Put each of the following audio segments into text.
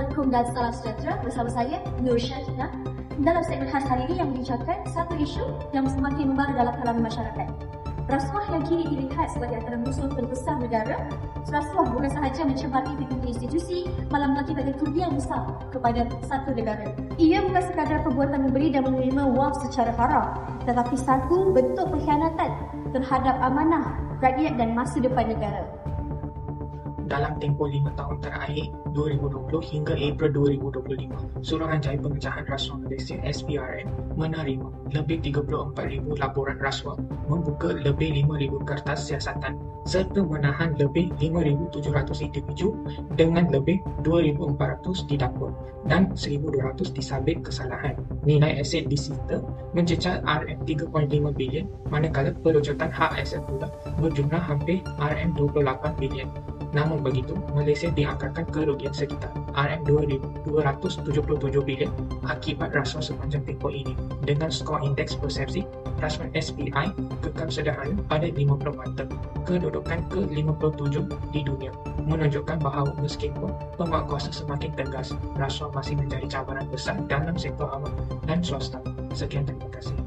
Assalamualaikum dan salam sejahtera bersama saya Nur Syahina dalam segmen khas hari ini yang membincangkan satu isu yang semakin membaru dalam kalangan masyarakat. Rasuah yang kini dilihat sebagai antara musuh terbesar negara, rasuah bukan sahaja mencemari pintu institusi, malah mengakibatkan kerugian besar kepada satu negara. Ia bukan sekadar perbuatan memberi dan menerima wang secara haram, tetapi satu bentuk pengkhianatan terhadap amanah rakyat dan masa depan negara dalam tempoh 5 tahun terakhir 2020 hingga April 2025, Suruhanjaya Pengecahan Rasuah Malaysia SPRM menerima lebih 34,000 laporan rasuah, membuka lebih 5,000 kertas siasatan serta menahan lebih 5,700 individu dengan lebih 2,400 didakwa dan 1,200 disabit kesalahan. Nilai aset disita mencecah RM3.5 bilion manakala perojotan hak aset pula berjumlah hampir RM28 bilion. Namun begitu, Malaysia dianggarkan kerugian sekitar RM2,277 bilion akibat rasuah sepanjang tempoh ini. Dengan skor indeks persepsi, rasuah SPI kekal sederhana pada 50 mata, kedudukan ke-57 di dunia, menunjukkan bahawa meskipun penguatkuasa semakin tegas, rasuah masih menjadi cabaran besar dalam sektor awam dan swasta. Sekian terima kasih.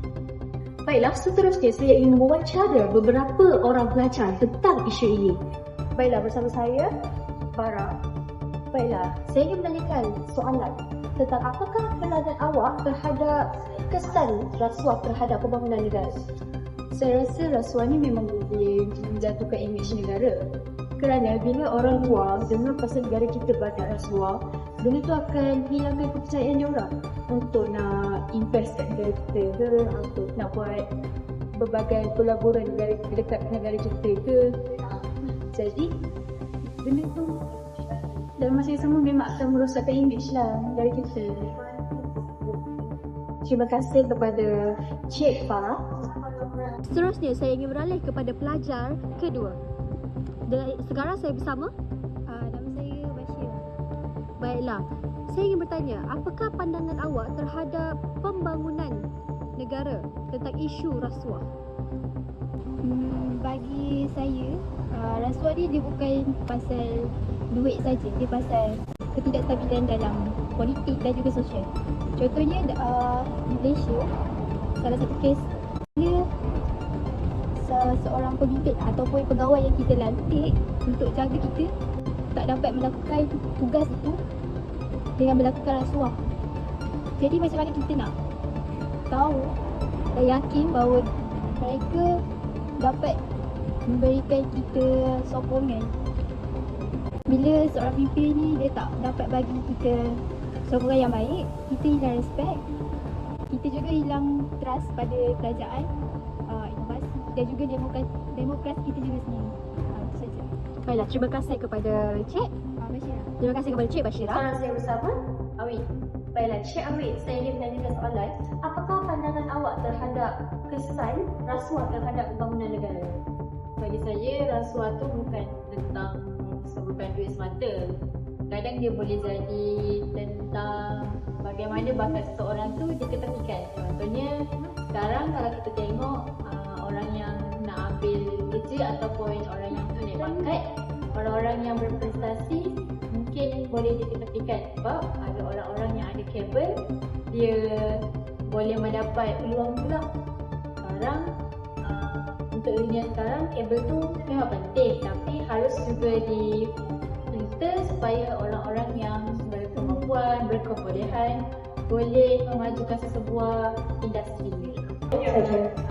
Baiklah, seterusnya saya ingin mewawancara beberapa orang pelajar tentang isu ini. Baiklah bersama saya Farah. Baiklah, saya ingin menanyakan soalan tentang apakah pandangan awak terhadap kesan rasuah terhadap pembangunan negara? Saya rasa rasuah ni memang boleh menjatuhkan imej negara. Kerana bila orang luar dengar pasal negara kita banyak rasuah, benda tu akan hilangkan kepercayaan dia orang untuk nak invest kat negara kita ke, untuk nak buat berbagai kolaborasi negara dekat negara kita ke. Jadi benda tu dalam masa yang sama memang akan merosakkan imej lah dari kita. Terima kasih kepada Cik Farah. Seterusnya saya ingin beralih kepada pelajar kedua. Sekarang saya bersama Bashir. Baiklah. Saya ingin bertanya, apakah pandangan awak terhadap pembangunan negara tentang isu rasuah? Hmm, bagi saya, uh, rasuah ni dia bukan pasal duit saja, dia pasal ketidakstabilan dalam politik dan juga sosial. Contohnya uh, Malaysia, salah satu kes dia se- seorang pemimpin ataupun pegawai yang kita lantik untuk jaga kita tak dapat melakukan tugas itu dengan melakukan rasuah. Jadi macam mana kita nak tahu dan yakin bahawa mereka dapat memberikan kita sokongan bila seorang pemimpin ni dia tak dapat bagi kita sokongan yang baik kita hilang respect kita juga hilang trust pada kerajaan uh, inovasi dan juga demokrasi, demokrasi kita juga sendiri uh, itu saja Baiklah, terima kasih kepada Cik. uh, Bashir Terima kasih kepada Cik Bashira. Sekarang saya bersama Awit. Baiklah, Cik Awit, saya ingin menanyakan soalan. Pandangan awak terhadap kesan rasuah terhadap pembangunan negara? bagi saya rasuah tu bukan tentang bukan duit semata. Kadang dia boleh jadi tentang bagaimana bakat seseorang tu diketepikan. Contohnya sekarang kalau kita tengok uh, orang yang nak ambil kerja ataupun orang yang tu bakat orang-orang yang berprestasi mungkin boleh diketepikan. Sebab ada orang-orang yang ada kabel dia boleh mendapat peluang pula sekarang uh, untuk dunia sekarang kabel tu memang penting tapi harus juga di filter supaya orang-orang yang berkemampuan, berkebolehan boleh memajukan sesebuah industri.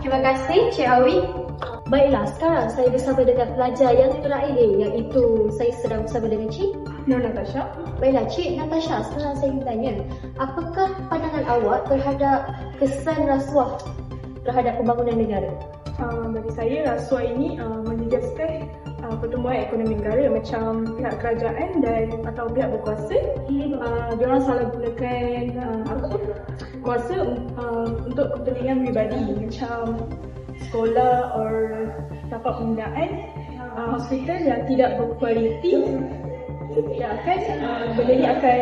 Terima kasih, Cik Awit. Baiklah, sekarang saya bersama dengan pelajar yang terakhir iaitu saya sedang bersama dengan Cik Nur Natasha. Baiklah, Cik Natasha, sekarang saya ingin tanya, apakah pandangan awak terhadap kesan rasuah terhadap pembangunan negara? Uh, bagi saya rasuah ini uh, menjejaskan uh, pertumbuhan ekonomi negara macam pihak kerajaan dan atau pihak berkuasa uh, dia orang salah gunakan uh, apa kuasa uh, untuk kepentingan peribadi macam sekolah or tapak pembinaan uh, hospital yang tidak berkualiti dia akan uh, benda ni akan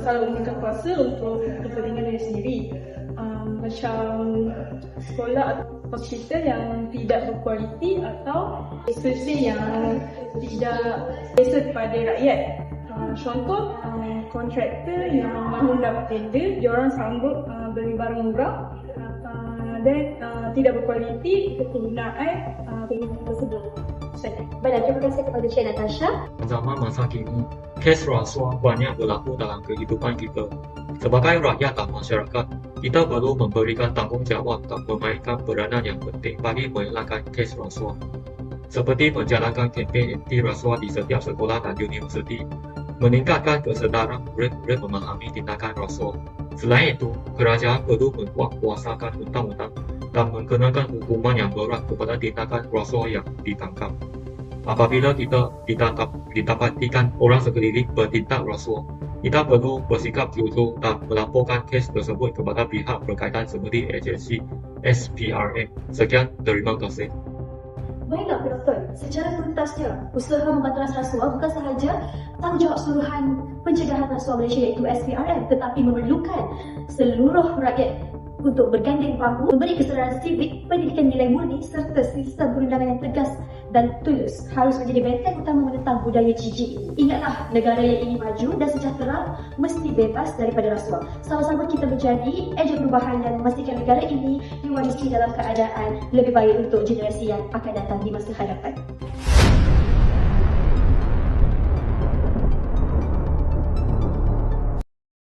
salah gunakan kuasa untuk kepentingan diri sendiri um, macam sekolah atau hospital yang tidak berkualiti atau institusi yang tidak biasa kepada rakyat. Uh, contoh, uh, uh, kontraktor yang mahu dapat tender, diorang sanggup uh, beli barang murah uh, dan uh, tidak berkualiti uh, penggunaan tersebut. Saya. Baiklah, terima kasih kepada Cik Natasha. Zaman masa kini, kes rasuah banyak berlaku dalam kehidupan kita. Sebagai rakyat dan masyarakat, kita perlu memberikan tanggungjawab dan memainkan peranan yang penting bagi mengelakkan kes rasuah. Seperti menjalankan kempen anti rasuah di setiap sekolah dan universiti, meningkatkan kesedaran murid-murid memahami tindakan rasuah. Selain itu, kerajaan perlu menguatkuasakan undang-undang dan mengenakan hukuman yang berat kepada tindakan rasuah yang ditangkap. Apabila kita ditangkap, didapatikan orang sekeliling bertindak rasuah, kita perlu bersikap jujur dan melaporkan kes tersebut kepada pihak berkaitan seperti agensi SPRM. Sekian, terima kasih. Baiklah, Doktor. Secara tuntasnya, usaha membantaran rasuah bukan sahaja tanggungjawab seluruhan pencegahan rasuah Malaysia iaitu SPRM tetapi memerlukan seluruh rakyat untuk berganding bahu, memberi kesedaran sivik, pendidikan nilai murni serta sistem perundangan yang tegas dan tulus harus menjadi benteng utama menentang budaya jijik. Ingatlah, negara yang ingin maju dan sejahtera mesti bebas daripada rasuah. Sama-sama kita menjadi ejen perubahan dan memastikan negara ini diwarisi dalam keadaan lebih baik untuk generasi yang akan datang di masa hadapan.